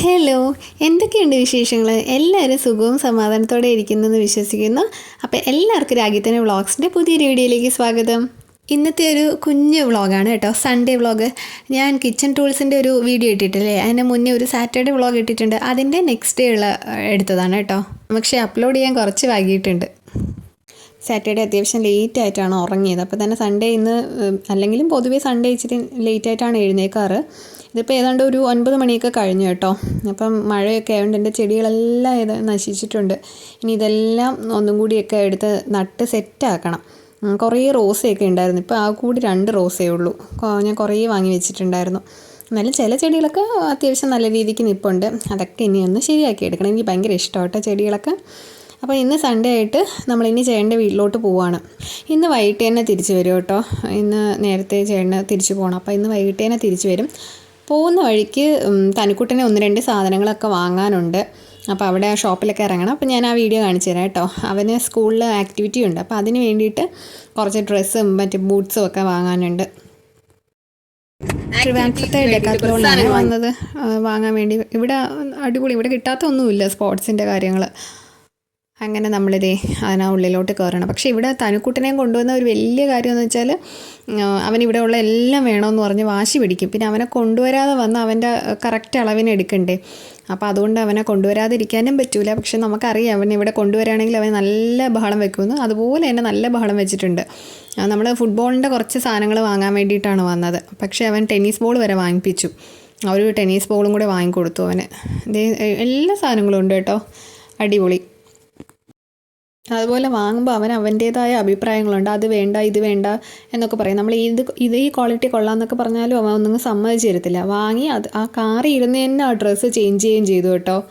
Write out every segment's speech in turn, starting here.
Hello എന്തൊക്കെയുണ്ട് വിശേഷങ്ങൾ എല്ലാവരും സുഖവും സമാധാനത്തോടെ ഇരിക്കുന്നെന്ന് വിശ്വസിക്കുന്നു. അപ്പോൾ എല്ലാവർക്കും രാജ്യത്തിന്റെ വ്ളോഗ്സിന്റെ പുതിയൊരു വീഡിയോയിലേക്ക് സ്വാഗതം. ഇന്നത്തെ ഒരു കുഞ്ഞു വ്ളോഗാണ് കേട്ടോ സൺഡേ വ്ളോഗ്. ഞാൻ കിച്ചൺ ടൂൾസിന്റെ ഒരു വീഡിയോ ഇട്ടിട്ടില്ലേ? അതിന് മുന്നേ ഒരു സാറ്റർഡേ വ്ളോഗ് ഇട്ടിട്ടുണ്ട്. അതിന്റെ നെക്സ്റ്റ് ഡേ ഉള്ള എടുത്തതാണ് കേട്ടോ. പക്ഷേ അപ്ലോഡ് ചെയ്യാൻ കുറച്ച് വൈകിയിട്ടുണ്ട്. സാറ്റർഡേ അത്യാവശ്യം ലേറ്റ് ആയിട്ടാണ് ഉറങ്ങിയത്. അപ്പോൾ തന്നെ സൺഡേ ഇന്ന് അല്ലെങ്കിലും പൊതുവേ സൺഡേ ഇച്ചിരി ലേറ്റ് ആയിട്ടാണ് എഴുന്നേക്കാറ്. ഇതിപ്പോൾ ഏതാണ്ട് ഒരു ഒൻപത് മണിയൊക്കെ കഴിഞ്ഞു കേട്ടോ. അപ്പം മഴയൊക്കെ ആയതുകൊണ്ട് എന്റെ ചെടികളെല്ലാം ഇത് നശിച്ചിട്ടുണ്ട്. ഇനി ഇതെല്ലാം ഒന്നും കൂടിയൊക്കെ എടുത്ത് നട്ട് സെറ്റാക്കണം. കുറേ റോസയൊക്കെ ഉണ്ടായിരുന്നു. ഇപ്പോൾ ആ കൂടി രണ്ട് റോസേ ഉള്ളൂ. ഞാൻ കുറേ വാങ്ങി വെച്ചിട്ടുണ്ടായിരുന്നു. എന്നാലും ചില ചെടികളൊക്കെ അത്യാവശ്യം നല്ല രീതിക്ക് നിൽപ്പുണ്ട് അതൊക്കെ ഇനി ഒന്ന് ശരിയാക്കി എടുക്കണം. എനിക്ക് ഭയങ്കര ഇഷ്ടമാണ് കേട്ടോ ചെടികളൊക്കെ. അപ്പോൾ ഇന്ന് സൺഡേ ആയിട്ട് നമ്മൾ ഇനി ചേട്ടന്റെ വീട്ടിലോട്ട് പോവാണ്. ഇന്ന് വൈകിട്ട് തന്നെ തിരിച്ചു വരും കേട്ടോ. ഇന്ന് നേരത്തെ ചേട്ടന് തിരിച്ചു പോകണം അപ്പോൾ ഇന്ന് വൈകിട്ട് തന്നെ തിരിച്ചു വരും. പോകുന്ന വഴിക്ക് തനിക്കുട്ടനെ ഒന്ന് രണ്ട് സാധനങ്ങളൊക്കെ വാങ്ങാനുണ്ട്. അപ്പോൾ അവിടെ ആ ഷോപ്പിലൊക്കെ ഇറങ്ങണം. അപ്പോൾ ഞാൻ ആ വീഡിയോ കാണിച്ചു തരാം കേട്ടോ. അവന് സ്കൂളിൽ ആക്ടിവിറ്റി ഉണ്ട്. അപ്പോൾ അതിന് വേണ്ടിയിട്ട് കുറച്ച് ഡ്രസ്സും മറ്റ് ബൂട്ട്സും ഒക്കെ വാങ്ങാനുണ്ട്. വന്നത്. വാങ്ങാൻ വേണ്ടി. ഇവിടെ അടിപൊളി. ഇവിടെ കിട്ടാത്ത ഒന്നുമില്ല സ്പോർട്സിന്റെ കാര്യങ്ങൾ അങ്ങനെ നമ്മളിതേ അതിനാ ഉള്ളിലോട്ട് കയറണം പക്ഷേ ഇവിടെ തനുക്കുട്ടനെയും കൊണ്ടുവന്ന ഒരു വലിയ കാര്യം എന്ന് വെച്ചാൽ അവൻ ഇവിടെ ഉള്ള എല്ലാം വേണമെന്ന് പറഞ്ഞ് വാശി പിടിക്കും. പിന്നെ അവനെ കൊണ്ടുവരാതെ വന്ന് അവന്റെ കറക്റ്റ് അളവിന് എടുക്കണ്ടേ? അപ്പോൾ അതുകൊണ്ട് അവനെ കൊണ്ടുവരാതിരിക്കാനും പറ്റൂല. പക്ഷെ നമുക്കറിയാം അവൻ ഇവിടെ കൊണ്ടുവരാണെങ്കിൽ അവൻ നല്ല ബഹളം വെക്കുമെന്ന്. അതുപോലെ തന്നെ നല്ല ബഹളം വെച്ചിട്ടുണ്ട്. നമ്മൾ ഫുട്ബോളിന്റെ കുറച്ച് സാധനങ്ങൾ വാങ്ങാൻ വേണ്ടിയിട്ടാണ് വന്നത്. പക്ഷേ അവൻ ടെന്നീസ് ബോൾ വരെ വാങ്ങിപ്പിച്ചു. ഒരു ടെന്നീസ് ബോളും കൂടെ വാങ്ങിക്കൊടുത്തു അവന്. എല്ലാ സാധനങ്ങളും ഉണ്ട് കേട്ടോ. അടിപൊളി. അതുപോലെ വാങ്ങുമ്പോൾ അവൻ അവന്റേതായ അഭിപ്രായങ്ങളുണ്ട്. അത് വേണ്ട ഇത് വേണ്ട എന്നൊക്കെ പറയും. നമ്മൾ ഇത് ഇത് ഈ ക്വാളിറ്റി കൊള്ളാമെന്നൊക്കെ പറഞ്ഞാലും അവൻ ഒന്നും സമ്മതിച്ചു തരത്തില്ല വാങ്ങി അത് ആ കാറി ഇരുന്ന് തന്നെ ആ ഡ്രസ്സ് ചേഞ്ച് ചെയ്യുകയും ചെയ്തു കേട്ടോ.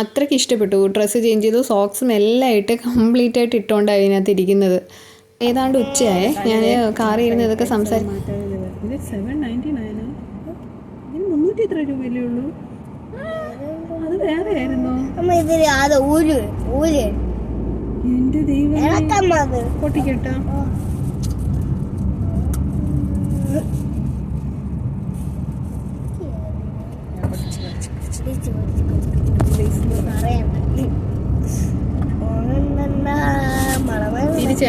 അത്രയ്ക്ക് ഇഷ്ടപ്പെട്ടു. ഡ്രസ്സ് ചേഞ്ച് ചെയ്തു. സോക്സും എല്ലാം ഇട്ട് കംപ്ലീറ്റ് ആയിട്ട് ഇട്ടുകൊണ്ടാണ് അതിനകത്ത് ഇരിക്കുന്നത്. ഏതാണ്ട് ഉച്ചയായേ. ഞാൻ കാറി ഇരുന്ന് ഇതൊക്കെ സംസാരിക്കും മുന്നൂറ്റി എത്ര ഉള്ളൂ? അത് വേറെ ആയിരുന്നോ എന്റെ ദൈവം പൊട്ടിക്കട്ടാ. പിടിച്ച്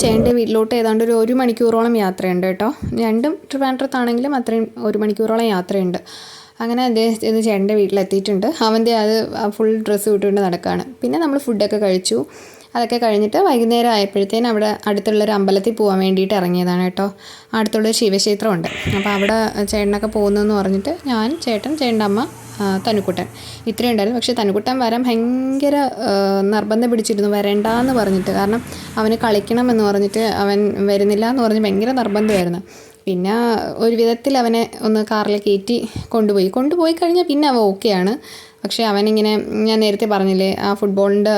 ചേട്ടന്റെ വീട്ടിലോട്ട് ഏതാണ്ട് ഒരു ഒരു മണിക്കൂറോളം യാത്രയുണ്ട് കേട്ടോ. രണ്ടും ട്രിവാൻഡ്രത്താണെങ്കിലും അത്രയും ഒരു മണിക്കൂറോളം യാത്രയുണ്ട്. അങ്ങനെ അദ്ദേഹം ചേട്ടന്റെ വീട്ടിലെത്തിയിട്ടുണ്ട്. അവന്റെ അത് ഫുൾ ഡ്രസ്സ് വിട്ടുകൊണ്ട് നടക്കുകയാണ് പിന്നെ നമ്മൾ ഫുഡൊക്കെ കഴിച്ചു. അതൊക്കെ കഴിഞ്ഞിട്ട് വൈകുന്നേരം ആയപ്പോഴത്തേനും അവിടെ അടുത്തുള്ളൊരു അമ്പലത്തിൽ പോകാൻ വേണ്ടിയിട്ട് ഇറങ്ങിയതാണ് കേട്ടോ. അടുത്തുള്ളൊരു ശിവക്ഷേത്രമുണ്ട്. അപ്പോൾ അവിടെ ചേട്ടനൊക്കെ പോകുന്നതെന്ന് പറഞ്ഞിട്ട് ഞാൻ ചേട്ടൻ ചേട്ടന്റെ അമ്മ തനുക്കുട്ടൻ. ഇത്രയും ഉണ്ടായിരുന്നു. പക്ഷേ തനുക്കുട്ടൻ വരാൻ ഭയങ്കര നിർബന്ധം പിടിച്ചിരുന്നു. വരണ്ടാന്ന് പറഞ്ഞിട്ട്. കാരണം അവന് കളിക്കണം എന്ന് പറഞ്ഞിട്ട് അവൻ വരുന്നില്ല എന്ന് പറഞ്ഞ് ഭയങ്കര നിർബന്ധമായിരുന്നു. പിന്നെ ഒരു വിധത്തിൽ അവനെ ഒന്ന് കാറിൽ കയറ്റി കൊണ്ടുപോയി. കൊണ്ടുപോയി കഴിഞ്ഞാൽ പിന്നെ അവൻ ഓക്കെയാണ്. പക്ഷേ അവനിങ്ങനെ ഞാൻ നേരത്തെ പറഞ്ഞില്ലേ ആ ഫുട്ബോളിന്റെ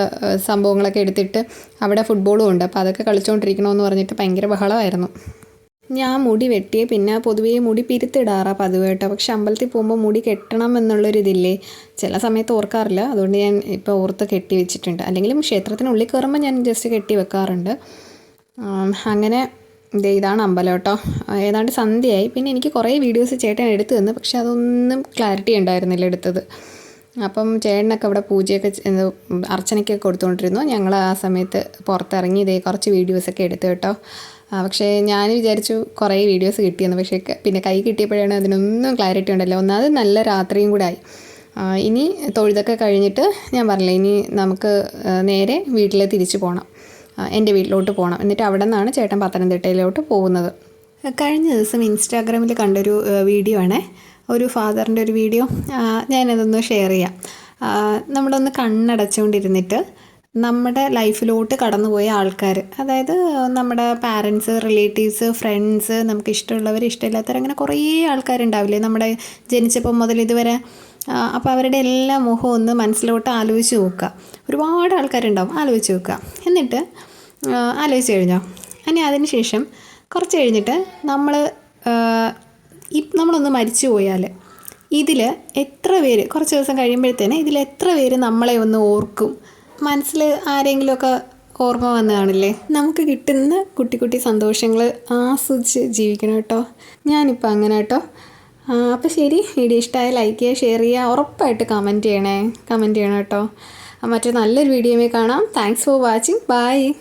സംഭവങ്ങളൊക്കെ എടുത്തിട്ട് അവിടെ ഫുട്ബോളും ഉണ്ട്. അപ്പോൾ അതൊക്കെ കളിച്ചുകൊണ്ടിരിക്കണമെന്ന് പറഞ്ഞിട്ട് ഭയങ്കര ബഹളമായിരുന്നു. ഞാൻ മുടി വെട്ടിയേ പിന്നെ പൊതുവേ മുടി പിരുത്തിടാറാ പതിവ് കേട്ടോ. പക്ഷെ അമ്പലത്തിൽ പോകുമ്പോൾ മുടി കെട്ടണം എന്നുള്ളൊരിതില്ലേ ചില സമയത്ത് ഓർക്കാറില്ല. അതുകൊണ്ട് ഞാൻ ഇപ്പോൾ ഓർത്ത് കെട്ടി വെച്ചിട്ടുണ്ട്. അല്ലെങ്കിലും ക്ഷേത്രത്തിനുള്ളിൽ കയറുമ്പോൾ ഞാൻ ജസ്റ്റ് കെട്ടി വെക്കാറുണ്ട്. അങ്ങനെ ഇതാണ് അമ്പലം കേട്ടോ. ഏതാണ്ട് സന്ധ്യയായി. പിന്നെ എനിക്ക് കുറേ വീഡിയോസ് ചേട്ടൻ എടുത്തു തന്നു. പക്ഷെ അതൊന്നും ക്ലാരിറ്റി ഉണ്ടായിരുന്നില്ല എടുത്തത്. അപ്പം ചേട്ടനൊക്കെ അവിടെ പൂജയൊക്കെ അർച്ചനയ്ക്കൊക്കെ കൊടുത്തുകൊണ്ടിരുന്നു. ഞങ്ങൾ ആ സമയത്ത് പുറത്തിറങ്ങി ഇതേ കുറച്ച് വീഡിയോസൊക്കെ എടുത്തു കേട്ടോ. പക്ഷേ ഞാൻ വിചാരിച്ചു കുറേ വീഡിയോസ് കിട്ടിയെന്ന്. പക്ഷേ പിന്നെ കൈ കിട്ടിയപ്പോഴാണ് അതിനൊന്നും ക്ലാരിറ്റി ഉണ്ടല്ലോ. ഒന്നാമത് നല്ല രാത്രിയും കൂടെ ആയി. ഇനി തൊഴുതൊക്കെ കഴിഞ്ഞിട്ട് ഞാൻ പറഞ്ഞില്ല ഇനി നമുക്ക് നേരെ വീട്ടിൽ തിരിച്ചു പോകണം എന്റെ വീട്ടിലോട്ട് പോകണം എന്നിട്ട് അവിടെ നിന്നാണ് ചേട്ടൻ പത്തനംതിട്ടയിലോട്ട് പോകുന്നത്. കഴിഞ്ഞ ദിവസം ഇൻസ്റ്റാഗ്രാമിൽ കണ്ടൊരു വീഡിയോ ആണേ. ഒരു ഫാദറിന്റെ ഒരു വീഡിയോ ഞാനതൊന്ന് ഷെയർ ചെയ്യാം. നമ്മളൊന്ന് കണ്ണടച്ചുകൊണ്ടിരുന്നിട്ട് നമ്മുടെ ലൈഫിലോട്ട് കടന്നുപോയ ആൾക്കാർ അതായത് നമ്മുടെ പാരൻസ് റിലേറ്റീവ്സ് ഫ്രണ്ട്സ് നമുക്ക് ഇഷ്ടമുള്ളവർ ഇഷ്ടമില്ലാത്തവർ അങ്ങനെ കുറേ ആൾക്കാരുണ്ടാവില്ലേ? നമ്മുടെ ജനിച്ചപ്പം മുതൽ ഇതുവരെ അപ്പോൾ അവരുടെ എല്ലാ മുഖവും ഒന്ന് മനസ്സിലോട്ട് ആലോചിച്ച് നോക്കുക. ഒരുപാട് ആൾക്കാരുണ്ടാവും ആലോചിച്ച് നോക്കുക. എന്നിട്ട് ആലോചിച്ച് കഴിഞ്ഞോ? ഇനി അതിന് ശേഷം കുറച്ച് കഴിഞ്ഞിട്ട് നമ്മൾ നമ്മളൊന്ന് മരിച്ചു പോയാൽ ഇതിൽ എത്ര പേര് കുറച്ച് ദിവസം കഴിയുമ്പോഴത്തേന് ഇതിൽ എത്ര പേര് നമ്മളെ ഒന്ന് ഓർക്കും? മനസ്സിൽ ആരെങ്കിലുമൊക്കെ ഓർമ്മ വന്നു കാണില്ലേ? നമുക്ക് കിട്ടുന്ന കുട്ടി കുട്ടി സന്തോഷങ്ങൾ ആസ്വദിച്ച് ജീവിക്കണം കേട്ടോ. ഞാനിപ്പോൾ അങ്ങനെ കേട്ടോ. അപ്പോൾ ശരി. വീഡിയോ ഇഷ്ടമായ ലൈക്ക് ചെയ്യുക ഷെയർ ചെയ്യുക ഉറപ്പായിട്ട് കമന്റ് ചെയ്യണേ. കമന്റ് ചെയ്യണം കേട്ടോ. മറ്റൊരു നല്ലൊരു വീഡിയോയിൽ കാണാം. Thanks for watching bye